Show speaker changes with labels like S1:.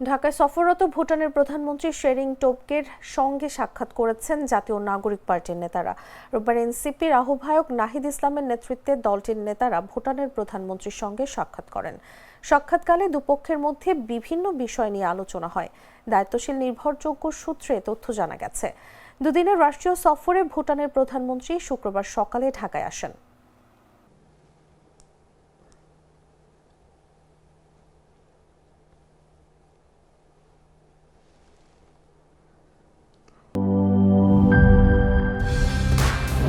S1: ঢাকায় সফররত ভুটানের প্রধানমন্ত্রী শেরিং টোপকের সঙ্গে সাক্ষাৎ করেছেন জাতীয় নাগরিক পার্টির নেতারা। রোববার এনসিপির আহ্বায়ক নাহিদ ইসলামের নেতৃত্বে দলটির নেতারা ভুটানের প্রধানমন্ত্রীর সঙ্গে সাক্ষাৎ করেন। সাক্ষাৎকালে দুপক্ষের মধ্যে বিভিন্ন বিষয় নিয়ে আলোচনা হয়। দায়িত্বশীল নির্ভরযোগ্য সূত্রে তথ্য জানা গেছে। দুদিনের রাষ্ট্রীয় সফরে ভুটানের প্রধানমন্ত্রী শুক্রবার সকালে ঢাকায় আসেন।